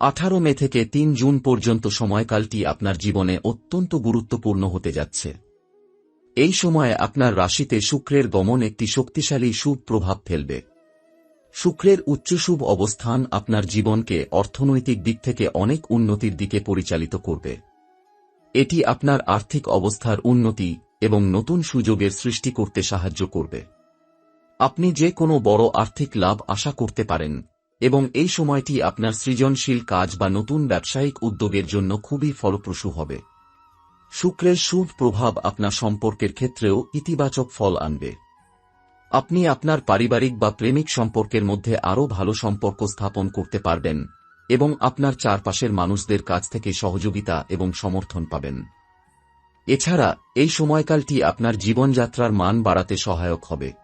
আঠারো মে থেকে তিন জুন পর্যন্ত সময়কালটি আপনার জীবনে অত্যন্ত গুরুত্বপূর্ণ হতে যাচ্ছে। এই সময়ে আপনার রাশিতে শুক্রের গমন একটি শক্তিশালী শুভ প্রভাব ফেলবে। শুক্রের উচ্চ শুভ অবস্থান আপনার জীবনকে অর্থনৈতিক দিক থেকে অনেক উন্নতির দিকে পরিচালিত করবে। এটি আপনার আর্থিক অবস্থার উন্নতি এবং নতুন সুযোগের সৃষ্টি করতে সাহায্য করবে। আপনি যে কোনো বড় আর্থিক লাভ আশা করতে পারেন এবং এই সময়টি আপনার সৃজনশীল কাজ বা নতুন ব্যবসায়িক উদ্যোগের জন্য খুবই ফলপ্রসূ হবে। শুক্রের শুভ প্রভাব আপনার সম্পর্কের ক্ষেত্রেও ইতিবাচক ফল আনবে। আপনি আপনার পারিবারিক বা প্রেমিক সম্পর্কের মধ্যে আরও ভালো সম্পর্ক স্থাপন করতে পারবেন এবং আপনার চারপাশের মানুষদের কাছ থেকে সহযোগিতা এবং সমর্থন পাবেন। এছাড়া এই সময়কালটি আপনার জীবনযাত্রার মান বাড়াতে সহায়ক হবে।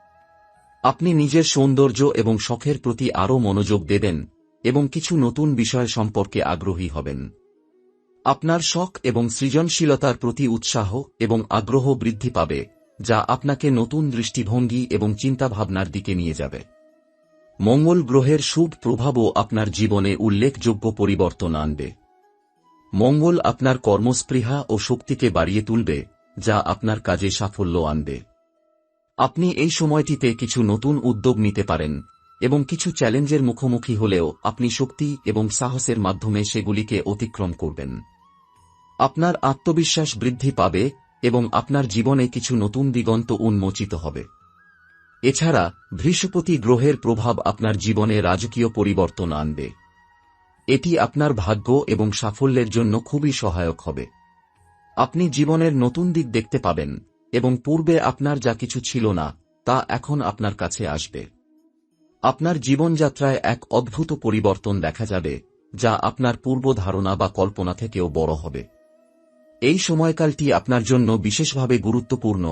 আপনি নিজের সৌন্দর্য এবং শখের প্রতি আরও মনোযোগ দেবেন এবং কিছু নতুন বিষয় সম্পর্কে আগ্রহী হবেন। আপনার শখ এবং সৃজনশীলতার প্রতি উৎসাহ এবং আগ্রহ বৃদ্ধি পাবে, যা আপনাকে নতুন দৃষ্টিভঙ্গি এবং চিন্তাভাবনার দিকে নিয়ে যাবে। মঙ্গল গ্রহের শুভ প্রভাবও আপনার জীবনে উল্লেখযোগ্য পরিবর্তন আনবে। মঙ্গল আপনার কর্মস্পৃহা ও শক্তিকে বাড়িয়ে তুলবে, যা আপনার কাজে সাফল্য আনবে। আপনি এই সময়টিতে কিছু নতুন উদ্যোগ নিতে পারেন, এবং কিছু চ্যালেঞ্জের মুখোমুখি হলেও আপনি শক্তি এবং সাহসের মাধ্যমে সেগুলিকে অতিক্রম করবেন। আপনার আত্মবিশ্বাস বৃদ্ধি পাবে, এবং আপনার জীবনে কিছু নতুন দিগন্ত উন্মোচিত হবে। এছাড়া বৃহস্পতি গ্রহের প্রভাব আপনার জীবনে রাজকীয় পরিবর্তন আনবে। এটি আপনার ভাগ্য এবং সাফল্যের জন্য খুবই সহায়ক হবে। আপনি জীবনের নতুন দিক দেখতে পাবেন এবং পূর্বে আপনার যা কিছু ছিল না, তা এখন আপনার কাছে আসবে। আপনার জীবনযাত্রায় এক অদ্ভুত পরিবর্তন দেখা যাবে, যা আপনার পূর্ব ধারণা বা কল্পনা থেকেও বড় হবে। এই সময়কালটি আপনার জন্য বিশেষভাবে গুরুত্বপূর্ণ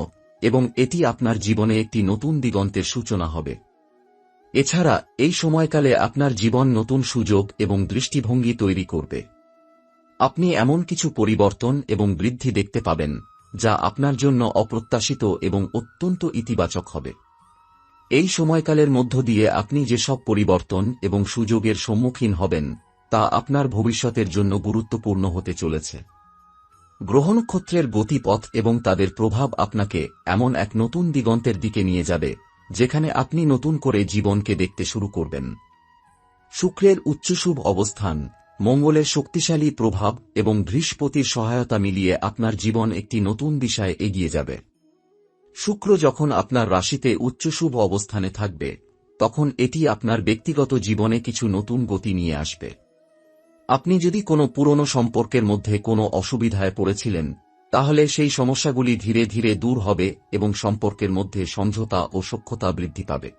এবং এটি আপনার জীবনে একটি নতুন দিগন্তের সূচনা হবে। এছাড়া, এই সময়কালে আপনার জীবন নতুন সুযোগ এবং দৃষ্টিভঙ্গি তৈরি করবে। আপনি এমন কিছু পরিবর্তন এবং বৃদ্ধি দেখতে পাবেন যা আপনার জন্য অপ্রত্যাশিত এবং অত্যন্ত ইতিবাচক হবে। এই সময়কালের মধ্য দিয়ে আপনি যেসব পরিবর্তন এবং সুযোগের সম্মুখীন হবেন, তা আপনার ভবিষ্যতের জন্য গুরুত্বপূর্ণ হতে চলেছে। গ্রহ নক্ষত্রের গতিপথ এবং তাদের প্রভাব আপনাকে এমন এক নতুন দিগন্তের দিকে নিয়ে যাবে, যেখানে আপনি নতুন করে জীবনকে দেখতে শুরু করবেন। শুক্রের উচ্চশুভ অবস্থান মঙ্গলের শক্তিশালী প্রভাব এবং বৃহস্পতির সহায়তা মিলিয়ে আপনার জীবন একটি নতুন দিশায় এগিয়ে যাবে। শুক্র যখন আপনার রাশিতে উচ্চশুভ অবস্থানে থাকবে, তখন এটি আপনার ব্যক্তিগত জীবনে কিছু নতুন গতি নিয়ে আসবে। আপনি যদি কোনো পুরনো সম্পর্কের মধ্যে কোনো অসুবিধায় পড়েছিলেন, তাহলে সেই সমস্যাগুলি ধীরে ধীরে দূর হবে এবং সম্পর্কের মধ্যে সমঝোতা ও সক্ষতা বৃদ্ধি পাবে।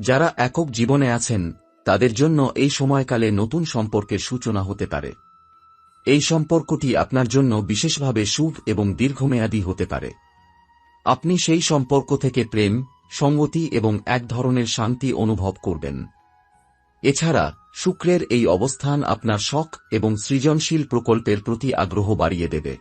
যারা একক জীবনে আছেন তাদের জন্য এই সময়কালে নতুন সম্পর্কের সূচনা হতে পারে। এই সম্পর্কটি আপনার জন্য বিশেষভাবে শুভ এবং দীর্ঘমেয়াদী হতে পারে। আপনি সেই সম্পর্ক থেকে প্রেম সঙ্গতি এবং এক ধরনের শান্তি অনুভব করবেন। এছাড়া, শুক্রের এই অবস্থান আপনার শখ এবং সৃজনশীল প্রকল্পের প্রতি আগ্রহ বাড়িয়ে দেবে।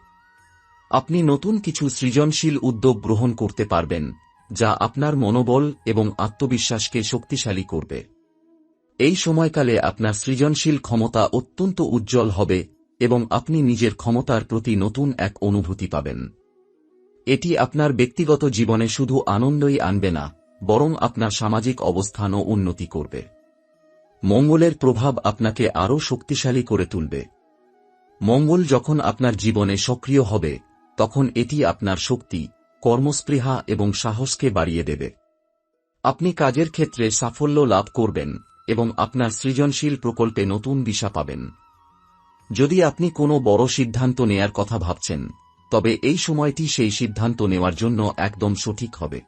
আপনি নতুন কিছু সৃজনশীল উদ্যোগ গ্রহণ করতে পারবেন, যা আপনার মনোবল এবং আত্মবিশ্বাসকে শক্তিশালী করবে। এই সময়কালে আপনার সৃজনশীল ক্ষমতা অত্যন্ত উজ্জ্বল হবে এবং আপনি নিজের ক্ষমতার প্রতি নতুন এক অনুভূতি পাবেন। এটি আপনার ব্যক্তিগত জীবনে শুধু আনন্দই আনবে না, বরং আপনার সামাজিক অবস্থানও উন্নতি করবে। মঙ্গলের প্রভাব আপনাকে আরও শক্তিশালী করে তুলবে। মঙ্গল যখন আপনার জীবনে সক্রিয় হবে, তখন এটি আপনার শক্তি, কর্মস্পৃহা এবং সাহসকে বাড়িয়ে দেবে। আপনি কাজের ক্ষেত্রে সাফল্য লাভ করবেন। এবং আপনার সৃজনশীল প্রকল্পে নতুন দিশা পাবেন। যদি আপনি কোনো বড় সিদ্ধান্ত নেয়ার কথা ভাবছেন, তবে এই সময়টি সেই সিদ্ধান্ত নেওয়ার জন্য একদম সঠিক হবে।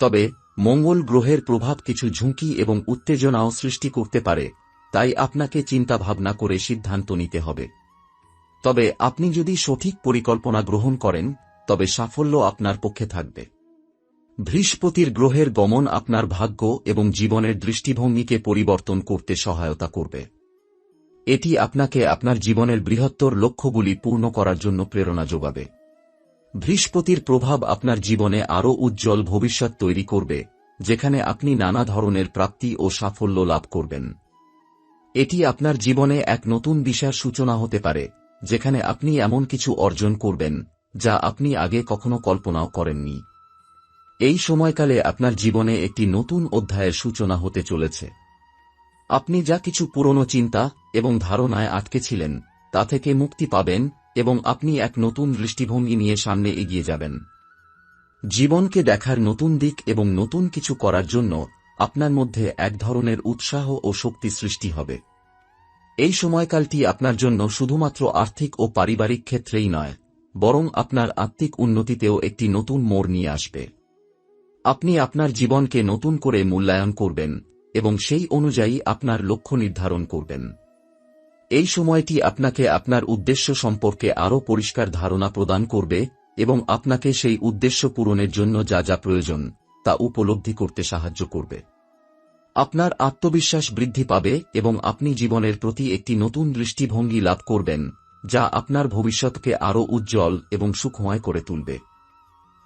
তবে, মঙ্গল গ্রহের প্রভাব কিছু ঝুঁকি এবং উত্তেজনাও সৃষ্টি করতে পারে, তাই আপনাকে চিন্তা ভাবনা করে সিদ্ধান্ত নিতে হবে। তবে, আপনি যদি সঠিক পরিকল্পনা গ্রহণ করেন, তবে সাফল্য আপনার পক্ষে থাকবে। বৃহস্পতির গ্রহের গমন আপনার ভাগ্য এবং জীবনের দৃষ্টিভঙ্গিকে পরিবর্তন করতে সহায়তা করবে। এটি আপনাকে আপনার জীবনের বৃহত্তর লক্ষ্যগুলি পূর্ণ করার জন্য প্রেরণা যোগাবে। বৃহস্পতির প্রভাব আপনার জীবনে আরও উজ্জ্বল ভবিষ্যৎ তৈরি করবে, যেখানে আপনি নানা ধরনের প্রাপ্তি ও সাফল্য লাভ করবেন। এটি আপনার জীবনে এক নতুন দিশার সূচনা হতে পারে, যেখানে আপনি এমন কিছু অর্জন করবেন, যা আপনি আগে কখনো কল্পনাও করেননি। এই সময়কালে আপনার জীবনে একটি নতুন অধ্যায়ের সূচনা হতে চলেছে। আপনি যা কিছু পুরনো চিন্তা এবং ধারণায় আটকে ছিলেন, তা থেকে মুক্তি পাবেন এবং আপনি এক নতুন দৃষ্টিভঙ্গি নিয়ে সামনে এগিয়ে যাবেন। জীবনকে দেখার নতুন দিক এবং নতুন কিছু করার জন্য আপনার মধ্যে এক ধরনের উৎসাহ ও শক্তি সৃষ্টি হবে। এই সময়কালটি আপনার জন্য শুধুমাত্র আর্থিক ও পারিবারিক ক্ষেত্রেই নয়, বরং আপনার আত্মিক উন্নতিতেও একটি নতুন মোড় নিয়ে আসবে। আপনি আপনার জীবনকে নতুন করে মূল্যায়ন করবেন এবং সেই অনুযায়ী আপনার লক্ষ্য নির্ধারণ করবেন। এই সময়টি আপনাকে আপনার উদ্দেশ্য সম্পর্কে আরও পরিষ্কার ধারণা প্রদান করবে এবং আপনাকে সেই উদ্দেশ্য পূরণের জন্য যা যা প্রয়োজন তা উপলব্ধি করতে সাহায্য করবে। আপনার আত্মবিশ্বাস বৃদ্ধি পাবে এবং আপনি জীবনের প্রতি একটি নতুন দৃষ্টিভঙ্গি লাভ করবেন, যা আপনার ভবিষ্যৎকে আরও উজ্জ্বল এবং সুখময় করে তুলবে।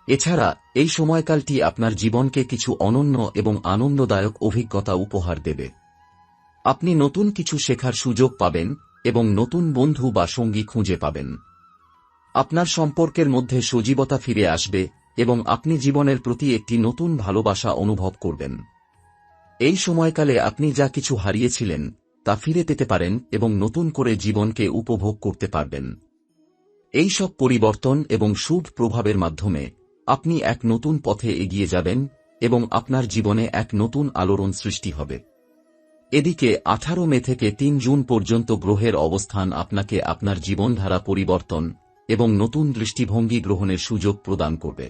এছাড়া, এই সময়কালটি আপনার জীবনকে কিছু অনন্য এবং আনন্দদায়ক অভিজ্ঞতা উপহার দেবে। আপনি নতুন কিছু শেখার সুযোগ পাবেন এবং নতুন বন্ধু বা সঙ্গী খুঁজে পাবেন। আপনার সম্পর্কের মধ্যে সজীবতা ফিরে আসবে এবং আপনি জীবনের প্রতি একটি নতুন ভালোবাসা অনুভব করবেন। এই সময়কালে আপনি যা কিছু হারিয়েছিলেন, তা ফিরে পেতে পারেন এবং নতুন করে জীবনকে উপভোগ করতে পারবেন। এই সব পরিবর্তন এবং শুভ প্রভাবের মাধ্যমে আপনি এক নতুন পথে এগিয়ে যাবেন এবং আপনার জীবনে এক নতুন আলোড়ন সৃষ্টি হবে। এদিকে, আঠারো মে থেকে তিন জুন পর্যন্ত গ্রহের অবস্থান আপনাকে আপনার জীবনধারা পরিবর্তন এবং নতুন দৃষ্টিভঙ্গি গ্রহণের সুযোগ প্রদান করবে।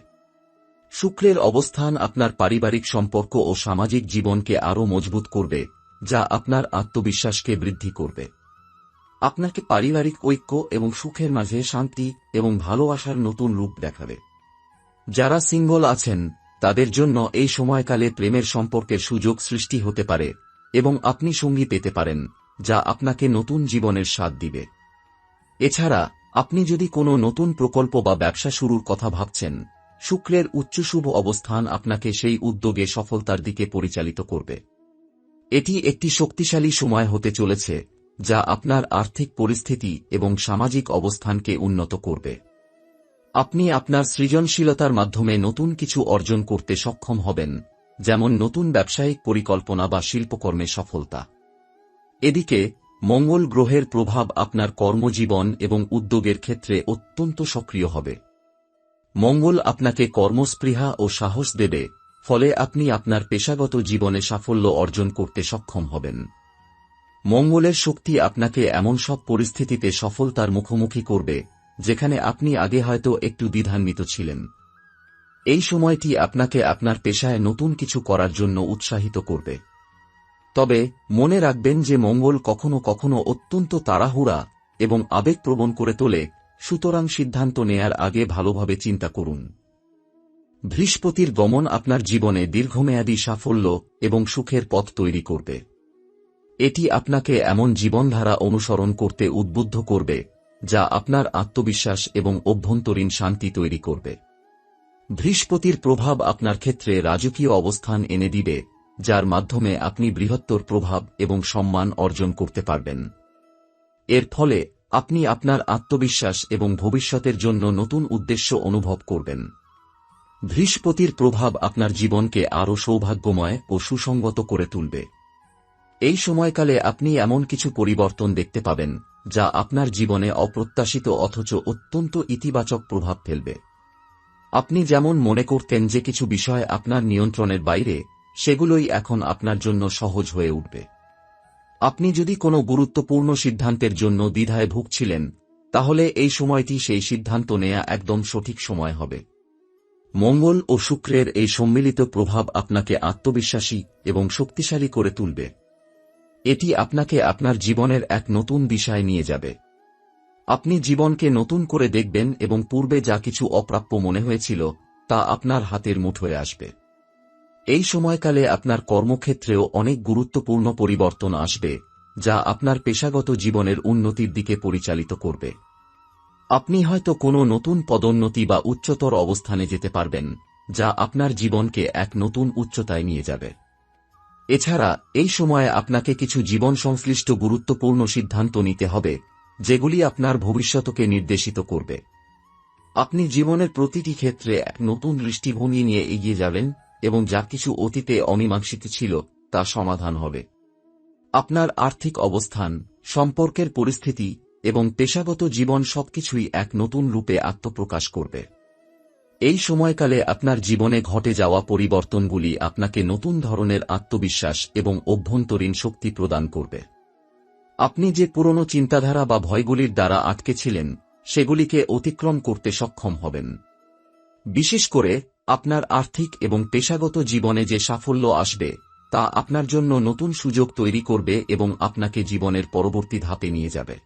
শুক্রের অবস্থান আপনার পারিবারিক সম্পর্ক ও সামাজিক জীবনকে আরও মজবুত করবে, যা আপনার আত্মবিশ্বাসকে বৃদ্ধি করবে। আপনাকে পারিবারিক ঐক্য এবং সুখের মাঝে শান্তি এবং ভালোবাসার নতুন রূপ দেখাবে। যারা সিঙ্গল আছেন, তাদের জন্য এই সময়কালে প্রেমের সম্পর্কের সুযোগ সৃষ্টি হতে পারে, এবং আপনি সঙ্গী পেতে পারেন, যা আপনাকে নতুন জীবনের স্বাদ দিবে। এছাড়া, আপনি যদি কোনো নতুন প্রকল্প বা ব্যবসা শুরুর কথা ভাবছেন, শুক্রের উচ্চ শুভ অবস্থান আপনাকে সেই উদ্যোগে সফলতার দিকে পরিচালিত করবে। এটি একটি শক্তিশালী সময় হতে চলেছে, যা আপনার আর্থিক পরিস্থিতি এবং সামাজিক অবস্থানকে উন্নত করবে। আপনি আপনার সৃজনশীলতার মাধ্যমে নতুন কিছু অর্জন করতে সক্ষম হবেন, যেমন নতুন ব্যবসায়িক পরিকল্পনা বা শিল্পকর্মে সফলতা। এদিকে, মঙ্গল গ্রহের প্রভাব আপনার কর্মজীবন এবং উদ্যোগের ক্ষেত্রে অত্যন্ত সক্রিয় হবে। মঙ্গল আপনাকে কর্মস্পৃহা ও সাহস দেবে, ফলে আপনি আপনার পেশাগত জীবনে সাফল্য অর্জন করতে সক্ষম হবেন। মঙ্গলের শক্তি আপনাকে এমন সব পরিস্থিতিতে সফলতার মুখোমুখি করবে যেখানে আপনি আগে হয়তো একটু দ্বিধান্বিত ছিলেন। এই সময়টি আপনাকে আপনার পেশায় নতুন কিছু করার জন্য উৎসাহিত করবে। তবে মনে রাখবেন যে মঙ্গল কখনো কখনো অত্যন্ত তাড়াহুড়া এবং আবেগপ্রবণ করে তোলে, সুতরাং সিদ্ধান্ত নেয়ার আগে ভালোভাবে চিন্তা করুন। বৃহস্পতির গমন আপনার জীবনে দীর্ঘমেয়াদী সাফল্য এবং সুখের পথ তৈরি করবে। এটি আপনাকে এমন জীবনধারা অনুসরণ করতে উদ্বুদ্ধ করবে যা আপনার আত্মবিশ্বাস এবং অভ্যন্তরীণ শান্তি তৈরি করবে। বৃহস্পতির প্রভাব আপনার ক্ষেত্রে রাজকীয় অবস্থান এনে দিবে, যার মাধ্যমে আপনি বৃহত্তর প্রভাব এবং সম্মান অর্জন করতে পারবেন। এর ফলে আপনি আপনার আত্মবিশ্বাস এবং ভবিষ্যতের জন্য নতুন উদ্দেশ্য অনুভব করবেন। বৃহস্পতির প্রভাব আপনার জীবনকে আরও সৌভাগ্যময় ও সুসংগত করে তুলবে। এই সময়কালে আপনি এমন কিছু পরিবর্তন দেখতে পাবেন যা আপনার জীবনে অপ্রত্যাশিত অথচ অত্যন্ত ইতিবাচক প্রভাব ফেলবে। আপনি যেমন মনে করতেন যে কিছু বিষয় আপনার নিয়ন্ত্রণের বাইরে, সেগুলোই এখন আপনার জন্য সহজ হয়ে উঠবে। আপনি যদি কোনো গুরুত্বপূর্ণ সিদ্ধান্তের জন্য দ্বিধায় ভুগছিলেন, তাহলে এই সময়টি সেই সিদ্ধান্ত নেয়া একদম সঠিক সময় হবে। মঙ্গল ও শুক্রের এই সম্মিলিত প্রভাব আপনাকে আত্মবিশ্বাসী এবং শক্তিশালী করে তুলবে। এটি আপনাকে আপনার জীবনের এক নতুন বিষয় নিয়ে যাবে। আপনি জীবনকে নতুন করে দেখবেন এবং পূর্বে যা কিছু অপ্রাপ্য মনে হয়েছিল, তা আপনার হাতের মুঠোয় আসবে। এই সময়কালে আপনার কর্মক্ষেত্রেও অনেক গুরুত্বপূর্ণ পরিবর্তন আসবে, যা আপনার পেশাগত জীবনের উন্নতির দিকে পরিচালিত করবে। আপনি হয়তো কোনো নতুন পদোন্নতি বা উচ্চতর অবস্থানে যেতে পারবেন, যা আপনার জীবনকে এক নতুন উচ্চতায় নিয়ে যাবে। এছাড়া, এই সময়ে আপনাকে কিছু জীবন সংশ্লিষ্ট গুরুত্বপূর্ণ সিদ্ধান্ত নিতে হবে, যেগুলি আপনার ভবিষ্যতকে নির্দেশিত করবে। আপনি জীবনের প্রতিটি ক্ষেত্রে এক নতুন দৃষ্টিভঙ্গি নিয়ে এগিয়ে যাবেন এবং যা কিছু অতীতে অমীমাংসিত ছিল তা সমাধান হবে। আপনার আর্থিক অবস্থান, সম্পর্কের পরিস্থিতি এবং পেশাগত জীবন সবকিছুই এক নতুন রূপে আত্মপ্রকাশ করবে। এই সময়কালে আপনার জীবনে ঘটে যাওয়া পরিবর্তনগুলি আপনাকে নতুন ধরনের আত্মবিশ্বাস এবং অভ্যন্তরীণ শক্তি প্রদান করবে। আপনি যে পুরনো চিন্তাধারা বা ভয়গুলির দ্বারা আটকে ছিলেন, সেগুলিকে অতিক্রম করতে সক্ষম হবেন। বিশেষ করে, আপনার আর্থিক এবং পেশাগত জীবনে যে সাফল্য আসবে, তা আপনার জন্য নতুন সুযোগ তৈরি করবে এবং আপনাকে জীবনের পরবর্তী ধাপে নিয়ে যাবে।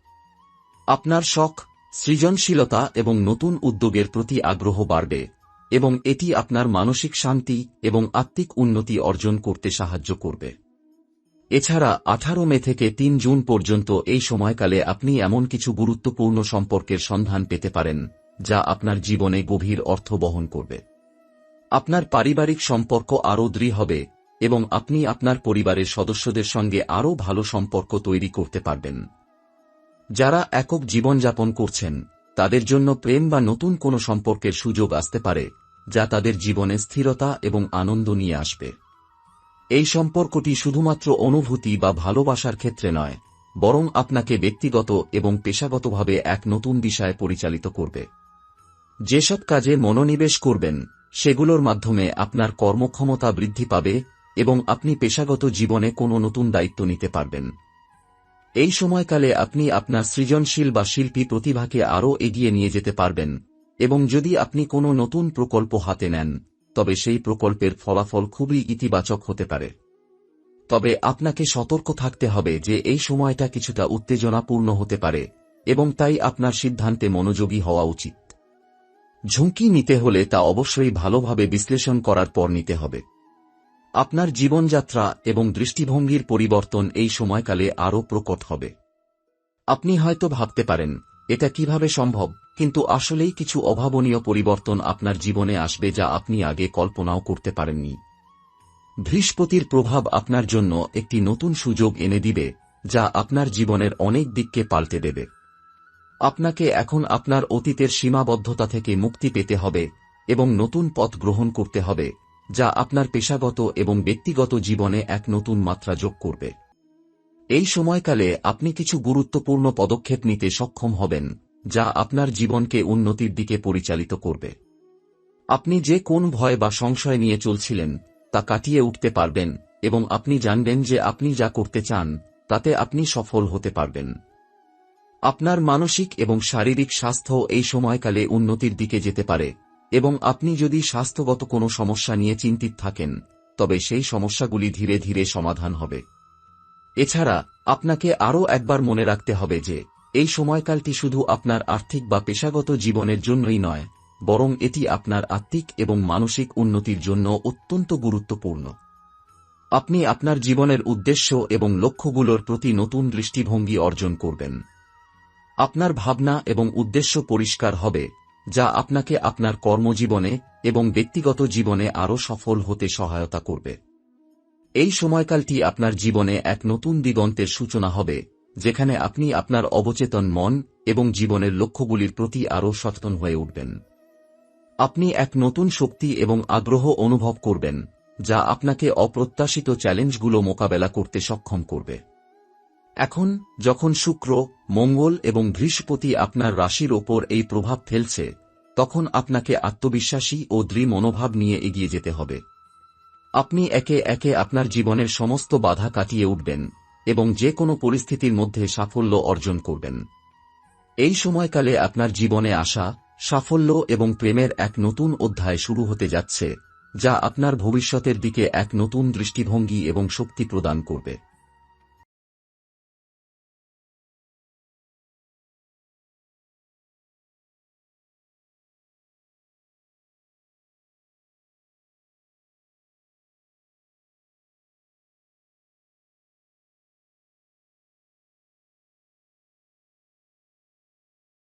আপনার শখ সৃজনশীলতা এবং নতুন উদ্যোগের প্রতি আগ্রহ বাড়বে, এবং এটি আপনার মানসিক শান্তি এবং আত্মিক উন্নতি অর্জন করতে সাহায্য করবে। এছাড়া আঠারো মে থেকে তিন জুন পর্যন্ত এই সময়কালে আপনি এমন কিছু গুরুত্বপূর্ণ সম্পর্কের সন্ধান পেতে পারেন, যা আপনার জীবনে গভীর অর্থ বহন করবে। আপনার পারিবারিক সম্পর্ক আরও দৃঢ় হবে, এবং আপনি আপনার পরিবারের সদস্যদের সঙ্গে আরও ভালো সম্পর্ক তৈরি করতে পারবেন। যারা একক জীবনযাপন করছেন, তাদের জন্য প্রেম বা নতুন কোনো সম্পর্কের সুযোগ আসতে পারে, যা তাদের জীবনে স্থিরতা এবং আনন্দ নিয়ে আসবে। এই সম্পর্কটি শুধুমাত্র অনুভূতি বা ভালোবাসার ক্ষেত্রে নয়, বরং আপনাকে ব্যক্তিগত এবং পেশাগতভাবে এক নতুন বিষয়ে পরিচালিত করবে। যেসব কাজে মনোনিবেশ করবেন, সেগুলোর মাধ্যমে আপনার কর্মক্ষমতা বৃদ্ধি পাবে এবং আপনি পেশাগত জীবনে কোনো নতুন দায়িত্ব নিতে পারবেন। এই সময়কালে আপনি আপনার সৃজনশীল বা শিল্পী প্রতিভাকে আরও এগিয়ে নিয়ে যেতে পারবেন, এবং যদি আপনি কোনো নতুন প্রকল্প হাতে নেন, তবে সেই প্রকল্পের ফলাফল খুবই ইতিবাচক হতে পারে। তবে আপনাকে সতর্ক থাকতে হবে যে এই সময়টা কিছুটা উত্তেজনাপূর্ণ হতে পারে, এবং তাই আপনার সিদ্ধান্তে মনোযোগী হওয়া উচিত। ঝুঁকি নিতে হলে তা অবশ্যই ভালোভাবে বিশ্লেষণ করার পর নিতে হবে। আপনার জীবনযাত্রা এবং দৃষ্টিভঙ্গির পরিবর্তন এই সময়কালে আরও প্রকট হবে। আপনি হয়তো ভাবতে পারেন, এটা কীভাবে সম্ভব, কিন্তু আসলেই কিছু অভাবনীয় পরিবর্তন আপনার জীবনে আসবে যা আপনি আগে কল্পনাও করতে পারেননি। বৃহস্পতির প্রভাব আপনার জন্য একটি নতুন সুযোগ এনে দিবে, যা আপনার জীবনের অনেক দিককে পাল্টে দেবে। আপনাকে এখন আপনার অতীতের সীমাবদ্ধতা থেকে মুক্তি পেতে হবে এবং নতুন পথ গ্রহণ করতে হবে। যা আপনার পেশাগত এবং ব্যক্তিগত জীবনে এক নতুন মাত্রা যোগ করবে। এই সময়কালে আপনি কিছু গুরুত্বপূর্ণ পদক্ষেপ নিতে সক্ষম হবেন, যা আপনার জীবনকে উন্নতির দিকে পরিচালিত করবে। আপনি যে কোন ভয় বা সংশয় নিয়ে চলছিলেন, তা কাটিয়ে উঠতে পারবেন এবং আপনি জানবেন যে আপনি যা করতে চান, তাতে আপনি সফল হতে পারবেন। আপনার মানসিক এবং শারীরিক স্বাস্থ্য এই সময়কালে উন্নতির দিকে যেতে পারে। এবং আপনি যদি স্বাস্থ্যগত কোনো সমস্যা নিয়ে চিন্তিত থাকেন, তবে সেই সমস্যাগুলি ধীরে ধীরে সমাধান হবে। এছাড়া, আপনাকে আরও একবার মনে রাখতে হবে যে, এই সময়কালটি শুধু আপনার আর্থিক বা পেশাগত জীবনের জন্যই নয়, বরং এটি আপনার আত্মিক এবং মানসিক উন্নতির জন্য অত্যন্ত গুরুত্বপূর্ণ। আপনি আপনার জীবনের উদ্দেশ্য এবং লক্ষ্যগুলোর প্রতি নতুন দৃষ্টিভঙ্গি অর্জন করবেন। আপনার ভাবনা এবং উদ্দেশ্য পরিষ্কার হবে যা আপনাকে আপনার কর্মজীবনে এবং ব্যক্তিগত জীবনে আরও সফল হতে সহায়তা করবে। এই সময়কালটি আপনার জীবনে এক নতুন দিগন্তের সূচনা হবে, যেখানে আপনি আপনার অবচেতন মন এবং জীবনের লক্ষ্যগুলির প্রতি আরও সচেতন হয়ে উঠবেন। আপনি এক নতুন শক্তি এবং আগ্রহ অনুভব করবেন, যা আপনাকে অপ্রত্যাশিত চ্যালেঞ্জগুলো মোকাবেলা করতে সক্ষম করবে। এখন, যখন শুক্র, মঙ্গল এবং বৃহস্পতি আপনার রাশির ওপর এই প্রভাব ফেলছে, তখন আপনাকে আত্মবিশ্বাসী ও দৃঢ় মনোভাব নিয়ে এগিয়ে যেতে হবে। আপনি একে একে আপনার জীবনের সমস্ত বাধা কাটিয়ে উঠবেন এবং যে কোনো পরিস্থিতির মধ্যে সাফল্য অর্জন করবেন। এই সময়কালে আপনার জীবনে আসা, সাফল্য এবং প্রেমের এক নতুন অধ্যায় শুরু হতে যাচ্ছে, যা আপনার ভবিষ্যতের দিকে এক নতুন দৃষ্টিভঙ্গি এবং শক্তি প্রদান করবে।